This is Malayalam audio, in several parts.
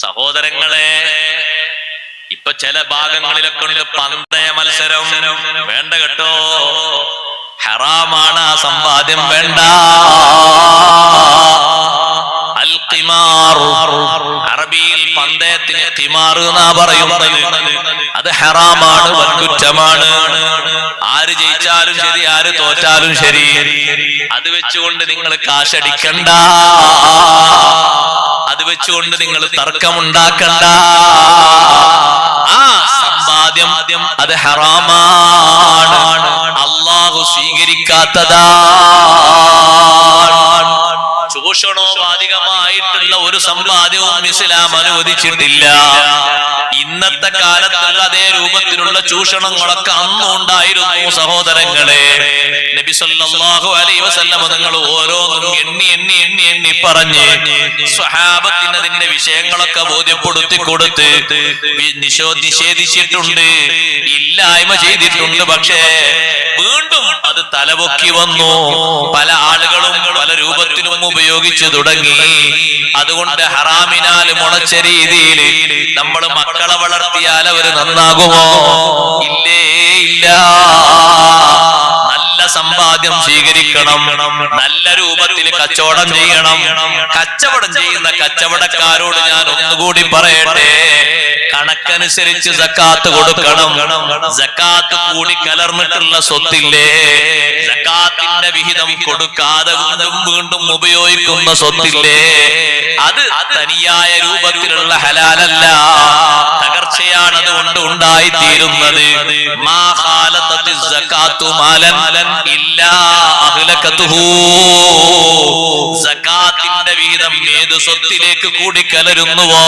സഹോദരങ്ങളെ ഇപ്പൊ ചില ഭാഗങ്ങളിലൊക്കെ ഉണ്ട് പന്തയ മത്സരം. വേണ്ട കേട്ടോ. ഹറാമാണ് ആ സമ്പാദ്യം. വേണ്ട. അറബിയിൽ പന്തയത്തിന് ഖിമാർ എന്നാ പറയുന്നത്. അത് ഹറാമാണ് വൻകുറ്റമാണ്. ആര് ജയിച്ചാലും ശരി ആര് തോറ്റാലും ശരി. അത് വെച്ചുകൊണ്ട് നിങ്ങൾ കാശടിക്കണ്ട. അത് വെച്ചുകൊണ്ട് നിങ്ങൾ തർക്കമുണ്ടാക്കണ്ട. ആ സമ്പാദ്യം അത് ഹറാമാണ്. അള്ളാഹു സ്വീകരിക്കാത്തതാണ് ചൂഷണോപാധികമായിട്ടുള്ള ഒരു സമ്പാദ്യവും ഇസ്ലാം അനുവദിച്ചിട്ടില്ല. ഇന്നത്തെ കാലത്തുള്ള അതേ രൂപത്തിലുള്ള ചൂഷണങ്ങളൊക്കെ അന്നും ഉണ്ടായിരുന്നു സഹോദരങ്ങളെ. നബി സല്ലല്ലാഹു അലൈഹി വസല്ലമ തങ്ങൾ ഓരോന്നും എണ്ണി എണ്ണി എണ്ണി എണ്ണി പറഞ്ഞ് സ്വഹാബത്തിന് അതിന്റെ വിഷയങ്ങളൊക്കെ ബോധ്യപ്പെടുത്തി കൊടുത്ത് നിഷേധിച്ചിട്ടുണ്ട് ഇല്ലായ്മ ചെയ്തിട്ടുണ്ട്. പക്ഷേ അത് തലപൊക്കി വന്നു. പല ആളുകളും പല രൂപത്തിലും ഉപയോഗിച്ചു തുടങ്ങി. അതുകൊണ്ട് ഹറാമിനാൽ മുളച്ച രീതിയിൽ നമ്മൾ മക്കളെ വളർത്തിയാൽ അവർ നന്നാകുമോ? ഇല്ലേ ഇല്ല. സമ്പാദ്യം സ്വീകരിക്കണം. നല്ല രൂപത്തിൽ കച്ചവടം ചെയ്യണം. കച്ചവടം ചെയ്യുന്ന കച്ചവടക്കാരോട് ഞാൻ ഒന്നുകൂടി പറയട്ടെ? കണക്കനുസരിച്ച് സക്കാത്ത് കൊടുക്കണം. സക്കാത്ത് കൂടി കലർന്നിട്ടുള്ള സ്വത്തില്ലേ? സക്കാത്തിന്റെ വിഹിതം കൊടുക്കാതെ വീണ്ടും വീണ്ടും ഉപയോഗിക്കുന്ന സ്വത്തില്ലേ? അത് തനിയായ രൂപത്തിലുള്ള ഹലാലല്ല. തകർച്ചയാണ് അതുകൊണ്ട് ഉണ്ടായിത്തീരുന്നത് വിഹിതം ഏത് സ്വത്തിലേക്ക് കൂടി കലരുന്നുവോ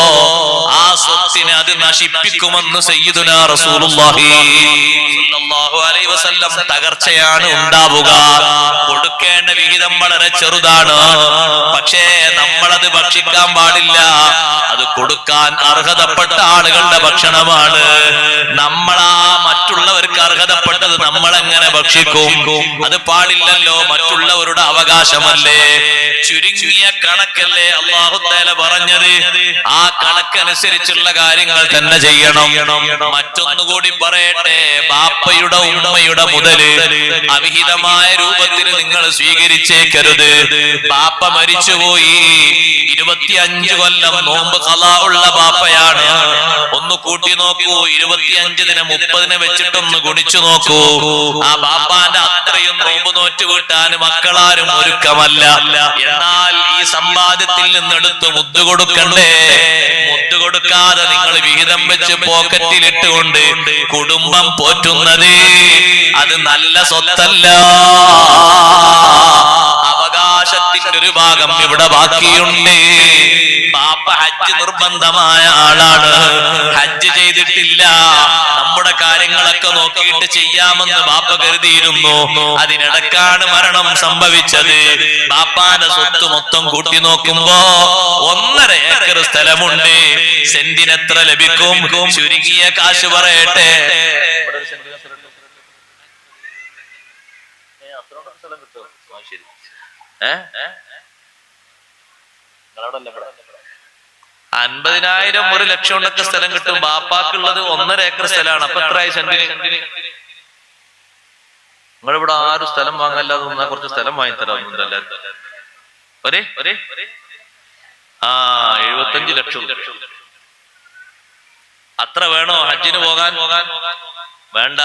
ആ സ്വത്തിനെ അത് നശിപ്പിക്കുമെന്ന് സയ്യിദുനാ റസൂലുള്ളാഹി വസല്ലം തകർച്ചയാണ് ഉണ്ടാവുക. കൊടുക്കേണ്ട വിഹിതം വളരെ ചെറുതാണ്. പക്ഷേ നമ്മളത് ഭക്ഷിക്കാൻ പാടില്ല. അത് കൊടുക്കാൻ അർഹതപ്പെട്ട ആളുകളുടെ ഭക്ഷണമാണ്. നമ്മളാ മറ്റുള്ളവർക്ക് അർഹതപ്പെട്ടത് നമ്മൾ എങ്ങനെ ഭക്ഷിക്കും? അത് പാടില്ലല്ലോ മറ്റുള്ളവരുടെ അവകാശമല്ലേ? ചുരുങ്ങിയ കണക്കല്ലേ അള്ളാഹുത്തേല പറഞ്ഞത്. ആ കണക്കനുസരിച്ചുള്ള കാര്യങ്ങൾ തന്നെ ചെയ്യണം. മറ്റൊന്നുകൂടി പറയട്ടെ ബാപ്പയുടെ ഉമ്മയുടെ മുതൽ അവിഹിതമായ രൂപത്തിൽ നിങ്ങൾ സ്വീകരിച്ചേക്കരുത്. ബാപ്പ മരിച്ചുപോയി. ഇരുപത്തിയഞ്ച് കൊല്ലം നോമ്പ് കലാ ഉള്ള ബാപ്പയാണ്. ഒന്ന് കൂട്ടി നോക്കൂ ഇരുപത്തിയഞ്ച് ദിനം മുപ്പതിനെ വെച്ചിട്ടൊന്ന് ഗുണിച്ചു നോക്കൂ. ആ ബാപ്പാന്റെ അത്രയും നോമ്പ് നോറ്റ് വീട്ടാൻ മക്കളാരും ഒരുക്കമല്ല. എന്നാൽ ഈ സമ്പാദ്യത്തിൽ നിന്നെടുത്ത് മുദ്ദു കൊടുക്കണ്ടേ? മുദ്ദു കൊടുക്കാതെ നിങ്ങൾ വിഹിതം വെച്ച് പോക്കറ്റിലിട്ടുകൊണ്ട് കുടുംബം പോറ്റുന്നത് അത് നല്ല സ്വത്തല്ല. ഒരു ഭാഗം ഇവിടെ ബാക്കിയുണ്ട്. പാപ്പ ഹജ്ജ് നിർബന്ധമായ ആളാണ്. ഹജ്ജ് ചെയ്തിട്ടില്ല. നമ്മുടെ കാര്യങ്ങളൊക്കെ നോക്കിയിട്ട് ചെയ്യാമെന്ന് ബാപ്പ കരുതിയിരുന്നു. അതിനിടക്കാണ് മരണം സംഭവിച്ചത്. ബാപ്പാന്റെ സ്വത്ത് മൊത്തം കൂട്ടി നോക്കുമ്പോ ഒന്നര ഏക്കർ സ്ഥലമുണ്ട്. സെന്റിനെത്ര ലഭിക്കും? ചുരുങ്ങിയ കാശ് പറയട്ടെ. അൻപതിനായിരം ഒരു ലക്ഷം ഉണ്ടൊക്കെ സ്ഥലം കിട്ടും. ബാപ്പാക്കുള്ളത് ഒന്നര ഏക്കർ സ്ഥലമാണ്. അപ്പൊ എത്രയായി സെന്റിന്? നിങ്ങളിവിടെ ആരും സ്ഥലം വാങ്ങല്ലാതെ നിന്നാ കുറച്ച് സ്ഥലം വാങ്ങി തരാം ഒരേ ഒരേ? ആ എഴുപത്തഞ്ച് ലക്ഷം. അത്ര വേണോ? ഹജ്ജിന് പോകാൻ പോകാൻ? വേണ്ട.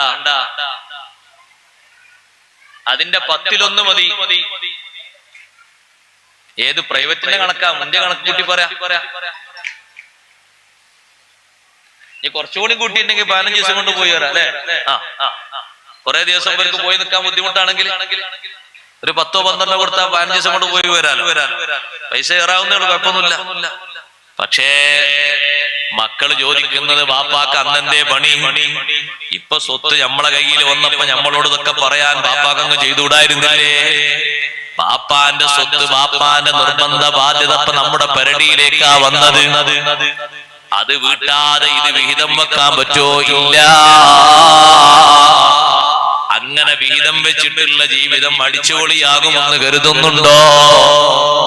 അതിന്റെ പത്തിലൊന്ന് മതി. ഏത് പ്രൈവറ്റിന്റെ കണക്കാ? മുന്റെ കണക്ക് കൂട്ടി പറയാ. നീ കുറച്ചുകൂടി കൂട്ടിയിട്ടുണ്ടെങ്കിൽ പതിനഞ്ച് ദിവസം കൊണ്ട് പോയി വരാം അല്ലേ? ആ കുറെ ദിവസം ഇവർക്ക് പോയി നിൽക്കാൻ ബുദ്ധിമുട്ടാണെങ്കിൽ ഒരു പത്തോ പന്ത്രണ്ടോ കൊടുത്താൽ പതിനഞ്ച് ദിവസം കൊണ്ട് പോയി വരാൻ പൈസ കയറാവുന്നേ ഉള്ളൂ കുഴപ്പമൊന്നുമില്ല. പക്ഷേ മക്കൾ ചോദിക്കുന്നത് ബാപ്പാക്ക് അന്നെന്തേ പണി. ഇപ്പൊ സ്വത്ത് നമ്മളെ കയ്യിൽ വന്നപ്പോ നമ്മളോട് ഇതൊക്കെ പറയാൻ ബാപ്പാക്കങ്ങ് ചെയ്തുകൂടായിരുന്നില്ലേ? ബാപ്പാന്റെ സ്വത്ത് ബാപ്പാന്റെ നിർബന്ധ ബാധ്യത നമ്മുടെ പരടിയിലേക്കാ വന്നത്. അത് വീട്ടാതെ ഇത് വിഹിതം വെക്കാൻ പറ്റോ ഇല്ല. അങ്ങനെ വിഹിതം വെച്ചിട്ടുള്ള ജീവിതം അടിച്ചുപൊളിയാകുമെന്ന് കരുതുന്നുണ്ടോ?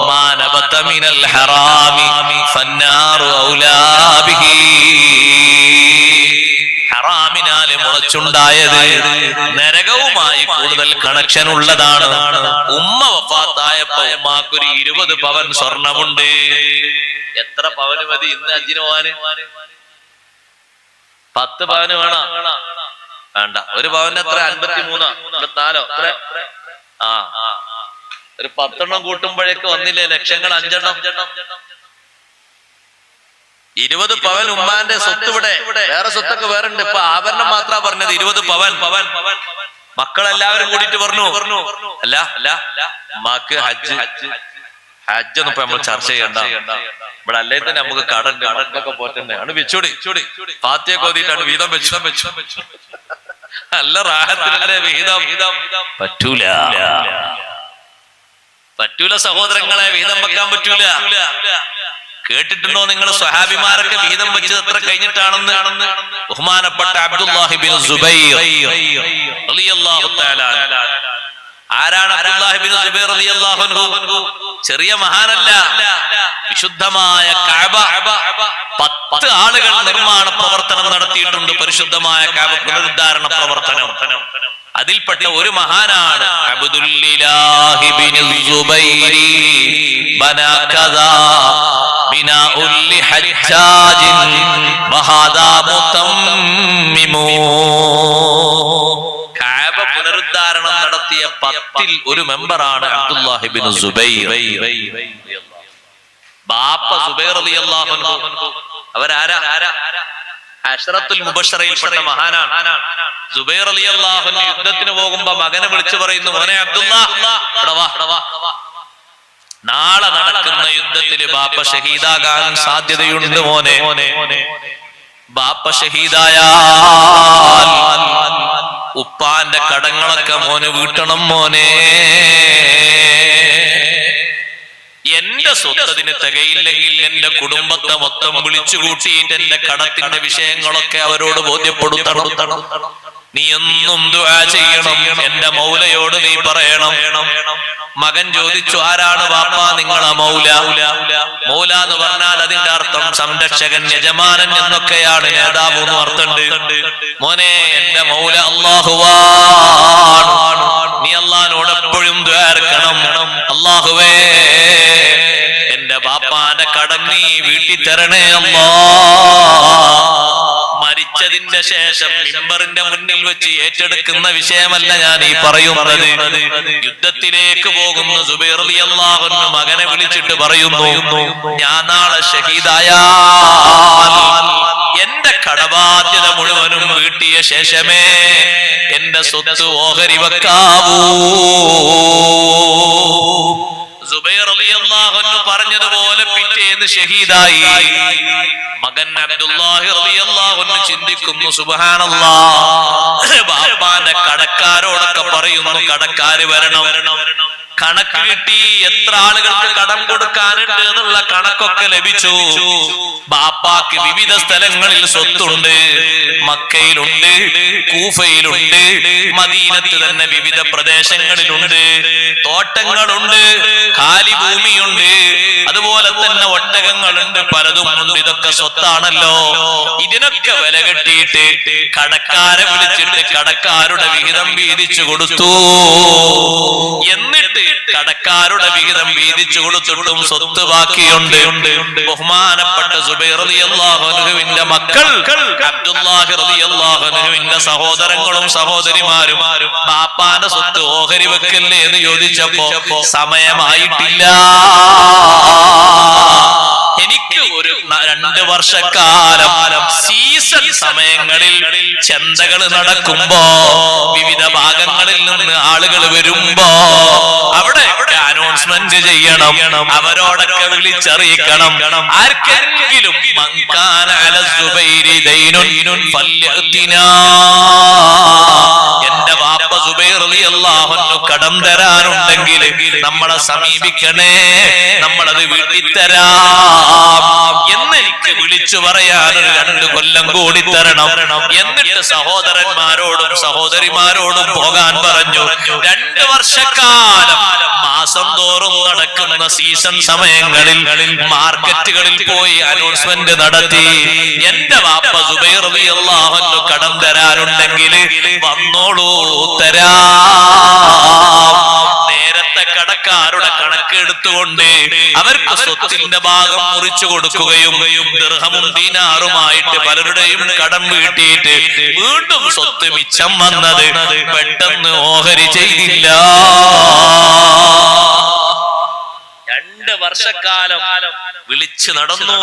മാനവത്തമിനൽ ഹറാമി സന്നാറു ഔലാബിഹി ഹറാമിനാല് മുളച്ചുണ്ടായത്. നരകവുമായി കൂടുതൽ കണക്ഷൻ ഉള്ളതാണ്. ഉമ്മ വഫാത്തായപ്പോ ഉമ്മാക്കൊരു ഇരുപത് പവൻ സ്വർണമുണ്ട്. എത്ര പവന് മതി ഇന്ന് അജിനോവാന് പത്ത് പവന് വേണ. വേണ്ട. ഒരു പവന് എത്ര? അൻപത്തി മൂന്നോ എത്ര? ആ. ഒരു പത്തെണ്ണം കൂട്ടുമ്പോഴേക്ക് വന്നില്ലേ ലക്ഷങ്ങൾ അഞ്ചെണ്ണം? ഇരുപത് പവൻ ഉമ്മാന്റെ സ്വത്ത് ഇവിടെ വേറെ സ്വത്തൊക്കെ വേറെ ഉണ്ട് ഇപ്പൊ ആഭരണം മാത്ര പറഞ്ഞത് ഇരുപത് പവൻ. പവൻ മക്കളെല്ലാവരും കൂടിയിട്ട് പറഞ്ഞു. പറഞ്ഞു അല്ല അല്ല ഉമ്മാക്ക് ഹജ്ജ് ഹജ്ജ് ഒന്നും ഇപ്പൊ നമ്മൾ ചർച്ച ചെയ്യണ്ട. ഇവിടെ അല്ലേ തന്നെ നമുക്ക് കടൽ കടലൊക്കെ പോറ്റണ്ടേ? ആണ് വെച്ചോടി. പാത്തിയെ കോതിയിട്ടാണ് വീതം വെച്ചു. വെച്ചു നല്ല റാഹത്തിലല്ലേ വിഹിതം പറ്റൂല. പറ്റൂല സഹോദരങ്ങളെ വിഹിതം വെക്കാൻ പറ്റൂല. കേട്ടിട്ടുണ്ടോ നിങ്ങൾ സ്വഹാബിമാരൊക്കെ വീതം വെച്ചത് എത്ര കഴിഞ്ഞിട്ടാണെന്ന്? ബഹുമാനപ്പെട്ട അബ്ദുല്ലാഹിബിൻ സുബൈർ. ആരാണ് അബ്ദുല്ലാഹിബിൻ സുബൈർ ചെറിയ മഹാനല്ല. വിശുദ്ധമായ പത്ത് ആളുകൾ നിർമ്മാണ പ്രവർത്തനം നടത്തിയിട്ടുണ്ട്. പരിശുദ്ധമായ കഅബ പുനരുദ്ധാരണ പ്രവർത്തനം. അതിൽപ്പെട്ട ഒരു മഹാനാണ് പുനരുദ്ധാരണം നടത്തിയ പത്തിൽ ഒരു മെമ്പറാണ് അബ്ദുല്ലാഹിബിൻ സുബൈർ. ബാപ്പ സുബൈർ റളിയല്ലാഹു അൻഹു. അവരാരാ? മഹാനാണ്. യുദ്ധത്തിന് പോകുമ്പോ മകനെ വിളിച്ചു പറയുന്നു മോനെ. നാളെ നടക്കുന്ന യുദ്ധത്തിൽ ബാപ്പ ഷഹീദാകാൻ സാധ്യതയുണ്ട് മോനെ. ബാപ്പ ഷഹീദായാൽ ഉപ്പാന്റെ കടങ്ങളൊക്കെ മോന് വീട്ടണം മോനെ. സ്വത്തതിന് തികയില്ലെങ്കിൽ എന്റെ കുടുംബത്തെ മൊത്തം വിളിച്ചു കൂട്ടിയിട്ട് എന്റെ കടത്തിന്റെ വിഷയങ്ങളൊക്കെ അവരോട് ബോധ്യപ്പെടുത്തണം. നീ എന്നും ചെയ്യണം. എന്റെ മൗലയോട് നീ പറയണം. മകൻ ചോദിച്ചു ആരാണ് വാപ്പ നിങ്ങളെ മൗല? മൗല എന്ന് പറഞ്ഞാൽ അതിന്റെ അർത്ഥം സംരക്ഷകൻ യജമാനൻ എന്നൊക്കെയാണ് നേതാവ് എന്ന് അർത്ഥമുണ്ട്. മോനെ എന്റെ മൗല അള്ളാഹുവാണ് നീ അള്ളഹാനോട് എപ്പോഴും ദ്വാരക്കണം അള്ളാഹുവേ ബാപ്പാന്റെ കടം വീട്ടിൽ തരണേ അമ്മ. മരിച്ചതിന്റെ ശേഷം മിമ്പറിന്റെ മുന്നിൽ വെച്ച് ഏറ്റെടുക്കുന്ന വിഷയമല്ല ഞാൻ ഈ പറയുന്നത്. യുദ്ധത്തിലേക്ക് പോകുന്ന സുബൈർ അള്ളാഹുന്ന് മകനെ വിളിച്ചിട്ട് പറയുന്നു ഞാൻ നാളെ ഷഹീദായ എന്റെ കടബാധ്യത മുഴുവനും വീട്ടിയ ശേഷമേ എന്റെ സ്വത്ത് ഓഹരി വെക്കാവൂ. പറഞ്ഞതുപോലെ പിറ്റേന്ന് ഷഹീദായി. മകൻ അബ്ദുല്ലാഹി ചിന്തിക്കുന്നു കടക്കാരോടൊക്കെ പറയുന്നു കടക്കാര് വരണം. കണക്ക് കിട്ടി എത്ര ആളുകൾക്ക് കടം കൊടുക്കാനുണ്ട് എന്നുള്ള കണക്കൊക്കെ ലഭിച്ചു. ബാപ്പാക്ക് വിവിധ സ്ഥലങ്ങളിൽ സ്വത്തുണ്ട്. മക്കയിലുണ്ട് കൂഫയിലുണ്ട് മദീനത്ത് തന്നെ വിവിധ പ്രദേശങ്ങളിലുണ്ട് തോട്ടങ്ങളുണ്ട് കാലി ഭൂമിയുണ്ട് അതുപോലെ തന്നെ ഒട്ടകങ്ങളുണ്ട്. പലതും ഉണ്ട് ഇതൊക്കെ സ്വത്താണല്ലോ. ഇതിനൊക്കെ വില കെട്ടിയിട്ട് കടക്കാരെ വിളിച്ചിട്ട് കടക്കാരുടെ വിഹിതം വീതിച്ചു കൊടുത്തു. എന്നിട്ട് കടക്കാരുടെ വിഹിതം വീതിച്ചു കൊടുത്തിട്ടും സ്വത്ത് ബാക്കിയുണ്ട്. ബഹുമാനപ്പെട്ട അൻഹുവിന്റെ മക്കൾ അബ്ദുല്ലാഹി റളിയല്ലാഹു അൻഹുവിന്റെ സഹോദരങ്ങളും സഹോദരിമാരും പാപ്പാന്റെ സ്വത്ത് ഓഹരി വെക്കല്ലേ എന്ന് ചോദിച്ചപ്പോ സമയമായിട്ടില്ല. എനിക്ക് ഒരു രണ്ട് വർഷക്കാലം സീസൺ സമയങ്ങളിൽ ചന്തകൾ നടക്കുമ്പോ വിവിധ ഭാഗങ്ങളിൽ നിന്ന് ആളുകൾ വരുമ്പോ അവിടെ അനൗൺസ്മെന്റ് ചെയ്യണം അവരോടൊക്കെ വിളിച്ചറിയിക്കണം ആർക്കെങ്കിലും. എന്റെ വാപ്പ കടം തരാനുണ്ടെങ്കിൽ നമ്മളെ സമീപിക്കണേ നമ്മളത് വീട്ടിൽ തരാം എന്ന് എനിക്ക് വിളിച്ചു പറയാൻ രണ്ട് കൊല്ലം കൂടി തരണം. എന്നിട്ട് സഹോദരന്മാരോടും സഹോദരിമാരോടും പോകാൻ പറഞ്ഞു രണ്ട് വർഷക്കാലം മാസം തോറും നടക്കുന്ന സീസൺ സമയങ്ങളിൽ മാർക്കറ്റുകളിൽ പോയി അനൗൺസ്മെന്റ് നടത്തി എന്റെ വാപ്പ സുബൈർ കടം തരാനുണ്ടെങ്കിൽ വന്നോളൂ തരാം. നേരത്തെ കടക്കാരുടെ കണക്ക് എടുത്തുകൊണ്ട് അവർക്ക് സ്വത്തിന്റെ ഭാഗം മുറിച്ചു കൊടുക്കുകയും ദൃഹമും ദീനാറുമായിട്ട് പലരുടെയും കടം വീട്ടിയിട്ട് വീണ്ടും സ്വത്ത് മിച്ചം വന്നത് പെട്ടെന്ന് ഓഹരി ചെയ്തില്ല. രണ്ട് വർഷക്കാലം വിളിച്ചു നടന്നു.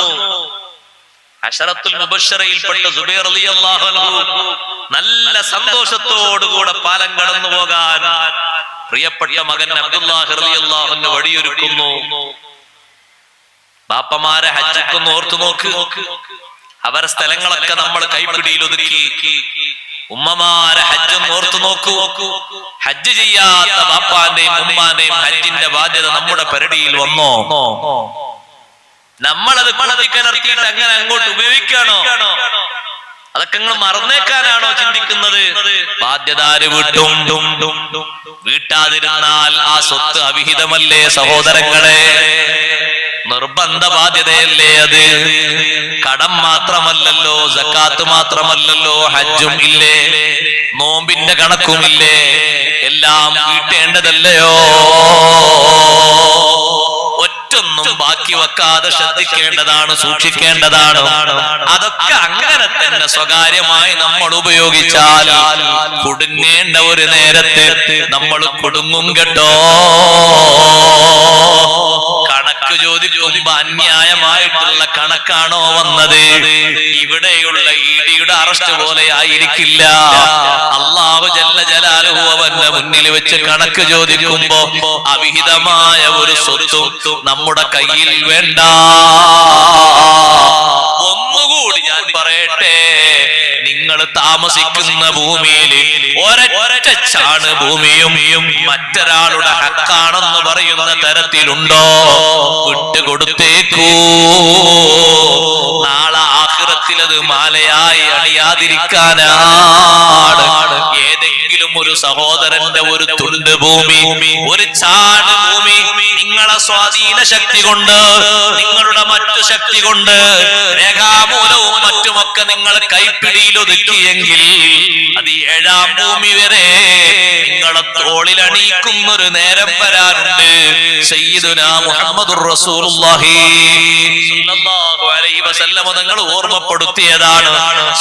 അഷറത്തുൽ മുബഷറയിൽപ്പെട്ട സുബൈർ റളിയല്ലാഹു അൻഹു നല്ല സന്തോഷത്തോടുകൂടെ പാലം കടന്നു പോകാൻ പ്രിയപ്പെട്ട മകൻ അബ്ദുല്ലാഹി അൻഹു വഴിയൊരുക്കുന്നു. ബാപ്പമാരെ ഹജ്ജൊന്ന് ഓർത്തു നോക്ക്. അവരെ സ്ഥലങ്ങളൊക്കെ നമ്മൾ കൈപ്പിടിയിൽ ഒതുക്കി. ഉമ്മമാരെ ഹജ്ജൊന്ന് ഓർത്തു നോക്കൂ. ഹജ്ജ് ചെയ്യാത്ത ബാപ്പാന്റെയും ഉമ്മാന്റെയും ഹജ്ജിന്റെ ബാധ്യത നമ്മുടെ പരിടിയിൽ വന്നോ? നമ്മളത് കുളത്തിക്കലർത്തിയിട്ട് അങ്ങനെ അങ്ങോട്ട് ഉപയോഗിക്കാണോ അതൊക്കെ നിങ്ങൾ മറന്നേക്കാനാണോ ചിന്തിക്കുന്നത്? ബാധ്യതാര് വീട്ടും വീട്ടാതിരുന്നാൽ ആ സ്വത്ത് അവിഹിതമല്ലേ സഹോദരങ്ങളെ? നിർബന്ധ ബാധ്യതയല്ലേ അത്? കടം മാത്രമല്ലല്ലോ സക്കാത്ത് മാത്രമല്ലല്ലോ ഹജ്ജും ഇല്ലേ? നോമ്പിന്റെ കണക്കുമില്ലേ? എല്ലാം വീട്ടേണ്ടതല്ലയോ ഒറ്റൊന്നും ബാക്കി വെക്കാതെ ശ്രദ്ധിക്കേണ്ടതാണ് സൂക്ഷിക്കേണ്ടതാണ്. അതൊക്കെ അങ്ങനെ തന്നെ സ്വകാര്യമായി നമ്മൾ ഉപയോഗിച്ചാൽ കുടുങ്ങേണ്ട ഒരു നേരത്തെ നമ്മൾ കുടുങ്ങും കേട്ടോ. ചോദിക്കുമ്പോ അന്യായമായിട്ടുള്ള കണക്കാണോ വന്നത്? ഇവിടെയുള്ള ഇടിയുടെ അറസ്റ്റ് പോലെ ആയിരിക്കില്ല. അള്ളാഹു ജല്ല ജലാലുഹു മുന്നിൽ വെച്ച് കണക്ക് ചോദിക്കുമ്പോ അവിഹിതമായ ഒരു സ്വത്തും നമ്മുടെ കയ്യിൽ വേണ്ട. പറയട്ടെ താമസിക്കുന്ന ഭൂമിയിൽ ഒരൊറ്റ ചാണ് ഭൂമിയും മറ്റൊരാളുടെ ഹക്കാണെന്ന് പറയുന്ന തരത്തിലുണ്ടോ? വിട്ടുകൊടുത്തേക്കൂ. നാളെ ആഹ്റത്തിലത് മാലയായി അണിയാതിരിക്കാനാണ്. ഒരു സഹോദരന്റെ ഒരു തുണ്ട് ഭൂമി ഒരു ചാട് ഭൂമി. നിങ്ങളെ സ്വാധീന ശക്തി കൊണ്ട് നിങ്ങളുടെ മറ്റു ശക്തി കൊണ്ട് രേഖാമൂലവും മറ്റുമൊക്കെ നിങ്ങൾ കൈപ്പിടിയിൽ ഒതുക്കിയെങ്കിൽ ഏഴാം ഭൂമി വരെ നിങ്ങളെ തോളിൽ അണീക്കുന്ന ഒരു നേരം അലൈഹി വസല്ലമ നിങ്ങൾ ഓർമ്മപ്പെടുത്തിയതാണ്.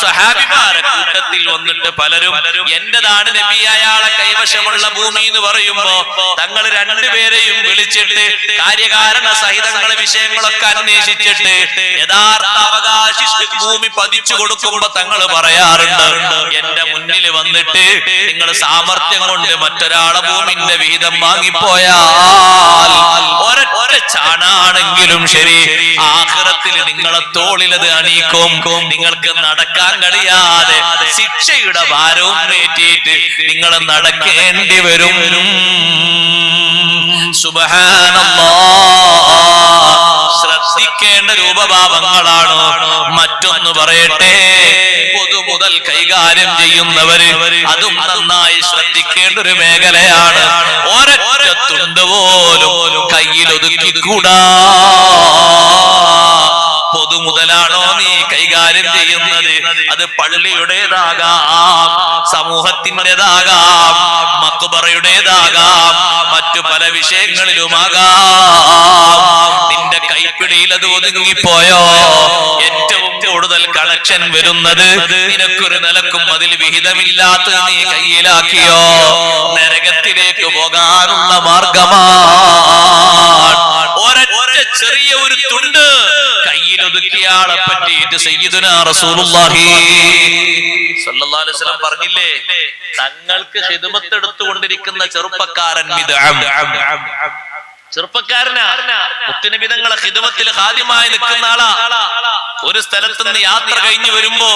സഹാബിമാരെ കൂട്ടത്തിൽ വന്നിട്ട് പലരും എന്റേതാണ് നബി അയാളെ കൈവശമുള്ള ഭൂമി എന്ന് പറയുമ്പോ തങ്ങൾ രണ്ടുപേരെയും വിളിച്ചിട്ട് കാര്യകാരണ സഹിതങ്ങളെ വിഷയങ്ങളൊക്കെ അന്വേഷിച്ചിട്ട് യഥാർത്ഥ അവകാശി ഭൂമി പതിച്ചു കൊടുക്കുമ്പോ തങ്ങൾ പറയാറുണ്ട്. എന്റെ മുന്നിൽ വന്നിട്ട് നിങ്ങൾ സാമർത്ഥ്യം കൊണ്ട് മറ്റൊരാളെ ഭൂമിന്റെ വിഹിതം വാങ്ങിപ്പോയാൽ ഒരൊറ്റ ചാണാണെങ്കിലും ശരി. ആഹ്റത്തിൽ നിങ്ങളെ തോളിലത് അണീക്കും നിങ്ങൾക്ക് നടക്കാൻ കഴിയാതെ ശിക്ഷയുടെ ഭാരവും ഏറ്റിട്ട് നിങ്ങൾ നടക്കേണ്ടി വരും. സുബഹാനല്ലാഹ് ശ്രദ്ധിക്കേണ്ട രൂപഭാവങ്ങളാണ്? മറ്റൊന്ന് പറയട്ടെ. പൊതു മുതൽ കൈകാര്യം ചെയ്യുന്നവര് അതും നന്നായി ശ്രദ്ധിക്കേണ്ട ഒരു മേഖലയാണ്. ഒരൊറ്റ തുണ്ട് പോലും കയ്യിൽ ഒതുക്കിക്കൂടാ. പൊതുമുതലാണോ നീ കൈകാര്യം ചെയ്യുന്നത്? അത് പള്ളിയുടേതാകാം സമൂഹത്തിന്റെതാകാം മക്കുബറയുടേതാകാം മറ്റു പല വിഷയങ്ങളിലുമാകാം. നിന്റെ കൈപ്പിടിയിൽ അത് ഒതുങ്ങിപ്പോയോ? കണക്ഷൻ വരുന്നത്? നിനക്കൊരു നിലക്കും അതിൽ വിഹിതമില്ലാത്ത നീ കയ്യിലാക്കിയോ? നരകത്തിലേക്ക് പോകാനുള്ള മാർഗമാണ് ഒരൊറ്റ ചെറിയ ഒരു തുണ്ട് കയ്യിൽ പറ്റിയിട്ട് സയ്യിദുന റസൂലുള്ളാഹി. സല്ലല്ലാഹു അലൈഹി വസല്ലം പറഞ്ഞില്ലേ? തങ്ങൾക്ക് ഹിദ്മത്ത് എടുത്തുകൊണ്ടിരിക്കുന്ന ചെറുപ്പക്കാരൻ മിദ്അം ചെറുപ്പക്കാരനാ. മുത്തുനബി തങ്ങളെ ഹിദ്മത്തിൽ ഹാദ്യമായി നിൽക്കുന്ന ആളാ. ഒരു സ്ഥലത്ത് നിന്ന് യാത്ര കഴിഞ്ഞു വരുമ്പോ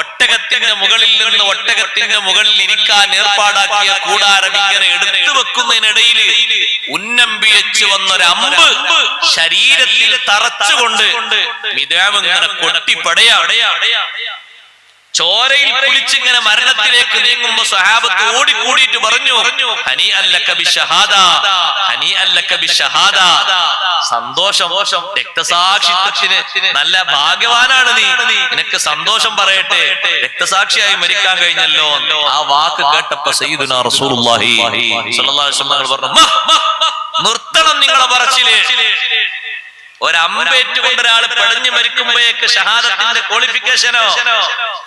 ഒട്ടകത്തിന്റെ മുകളിൽ നിന്ന് ഒട്ടകത്തിന്റെ മുകളിൽ ഇരിക്കാൻ ഏർപ്പാടാക്കിയ കൂടാരം ഇങ്ങനെ എടുത്തു വെക്കുന്നതിനിടയിൽ വന്ന വന്നൊരു അമ്പ് ശരീരത്തിൽ തറച്ചുകൊണ്ട് മിതാവ് ഇങ്ങനെ കൊട്ടിപ്പടയാ. ചോരയിൽ കുളിച്ചിങ്ങനെ മരണത്തിലേക്ക് നീങ്ങുമ്പോ സഹാബത്ത് ഓടിക്കൂടിയിട്ട് പറഞ്ഞു ഹനി ഹനി സന്തോഷം രക്തസാക്ഷിത്വത്തിന് നല്ല ഭാഗ്യവാനാണ് നീ. നിനക്ക് സന്തോഷം പറയട്ടെ. രക്തസാക്ഷിയായി മരിക്കാൻ കഴിഞ്ഞല്ലോ. ആ വാക്ക് കേട്ടപ്പോ സയ്യിദുനാ റസൂലുള്ളാഹി സ്വല്ലല്ലാഹു അലൈഹി വസല്ലം പറഞ്ഞു "മ, മ, മ, നിർത്തണം നിങ്ങളെ പറച്ചിൽ. ഒരമ്പേറ്റ് കൊണ്ട് ഒരാൾ പടഞ്ഞു മരിക്കുമ്പോഴേക്ക് ഷഹാദത്തിന്റെ ക്വാളിഫിക്കേഷനോ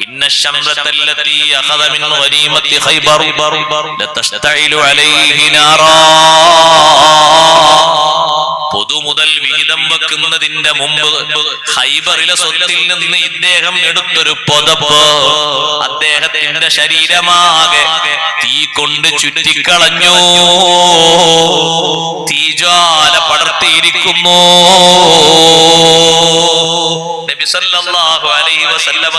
ഇന്ന ശംറത്തല്ലത്തി അഖദ മിൻ ഗനീമത്തി ഖൈബർ ലതസ്തഇലു അലൈഹി നാറാ. പൊതു മുതൽ വിഹിതം വെക്കുന്നതിന്റെ മുമ്പ് ഹൈബറിലെ സ്വത്തിൽ നിന്ന് ഇദ്ദേഹം എടുത്തൊരു പൊതപ്പ്. അദ്ദേഹത്തിന്റെ ശരീരമാകെ തീ കൊണ്ട് ചുറ്റിക്കളഞ്ഞു. തീജ്വാല പടർത്തിയിരിക്കുന്നു.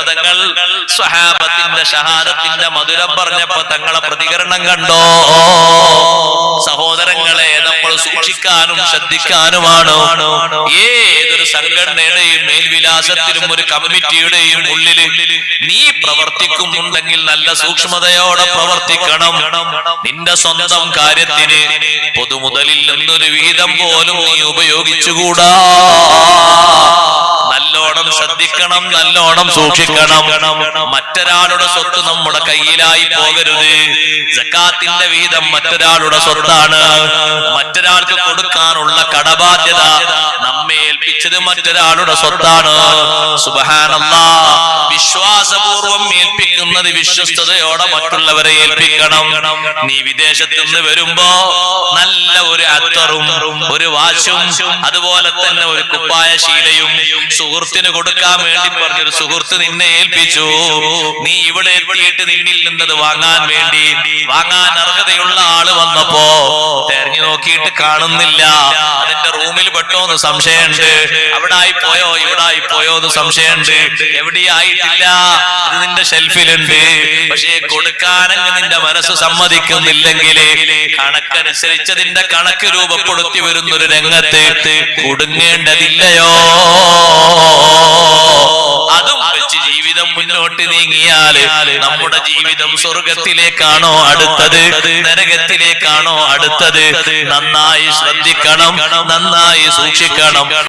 തങ്ങൾ സ്വഹാബത്തിന്റെ ഷഹാദത്തിന്റെ മധുരം പറഞ്ഞപ്പോ തങ്ങളെ പ്രതികരണം കണ്ടോ? സൂക്ഷിക്കാനും ശ്രദ്ധിക്കാനുമാണ്. ഏതൊരു സംഘടനയുടെയും മേൽവിലാസത്തിലും ഒരു കമ്മിറ്റിയുടെയും ഉള്ളിൽ നീ പ്രവർത്തിക്കുന്നുണ്ടെങ്കിൽ നല്ല സൂക്ഷ്മതയോടെ പ്രവർത്തിക്കണം. നിന്റെ സ്വന്തം കാര്യത്തിന് പൊതുമുതലിൽ നിന്നൊരു വിഹിതം പോലും നീ ഉപയോഗിച്ചുകൂടാ. നല്ലോണം ശ്രദ്ധിക്കണം നല്ലോണം സൂക്ഷിക്കണം. മറ്റൊരാളുടെ സ്വത്ത് നമ്മുടെ കയ്യിലായി പോകരുത്. ജക്കാത്തിന്റെ വിഹിതം മറ്റൊരാളുടെ സ്വത്താണ്. മറ്റൊരാൾക്ക് കൊടുക്കാനുള്ള കടബാധ്യത നമ്മെ ഏൽപ്പിച്ചത് മറ്റൊരാളുടെ സ്വത്താണ്. സുബഹാനല്ല. വിശ്വാസപൂർവം ഏൽപ്പിക്കുന്നത് വിശ്വസ്തയോടെ മറ്റുള്ളവരെ ഏൽപ്പിക്കണം. നീ വിദേശത്ത് നിന്ന് വരുമ്പോ നല്ല ഒരു അത്തറും ഒരു വാശും അതുപോലെ തന്നെ ഒരു കുപ്പായ ശീലയും സുഹൃത്തിന് കൊടുക്കാൻ വേണ്ടി പറഞ്ഞൊരു സുഹൃത്ത് നിന്നെ ഏൽപ്പിച്ചു. നീ ഇവിടെ എത്തിയിട്ട് നിന്നിൽ നിന്നത് വാങ്ങാൻ വേണ്ടി വാങ്ങാൻ അർഹതയുള്ള ആൾ വന്നപ്പോ തെരഞ്ഞു നോക്കിയിട്ട് കാണുന്നില്ല. അതിന്റെ റൂമിൽ പെട്ടോ എന്ന് സംശയമുണ്ട്. അവിടെ ആയി പോയോ ഇവിടെ ആയി പോയോ എന്ന് സംശയമുണ്ട്. എവിടെയായിട്ടില്ല? അത് നിന്റെ ഷെൽഫിലുണ്ട്. പക്ഷേ കൊടുക്കാനങ്ങ് നിന്റെ മനസ്സ് സമ്മതിക്കുന്നില്ലെങ്കിൽ കണക്കനുസരിച്ചതിന്റെ കണക്ക് രൂപപ്പെടുത്തി വരുന്നൊരു രംഗത്ത് കുടുങ്ങേണ്ടതില്ലയോ? അതും വെച്ച് ജീവിതം മുന്നോട്ട് നീങ്ങിയാൽ നമ്മുടെ ജീവിതം സ്വർഗത്തിലേക്കാണോ അടുത്തത്? നരകത്തിലേക്കാണോ അടുത്തത്? നന്നായി ശ്രദ്ധിക്കണം നന്നായി സൂക്ഷിക്കണം.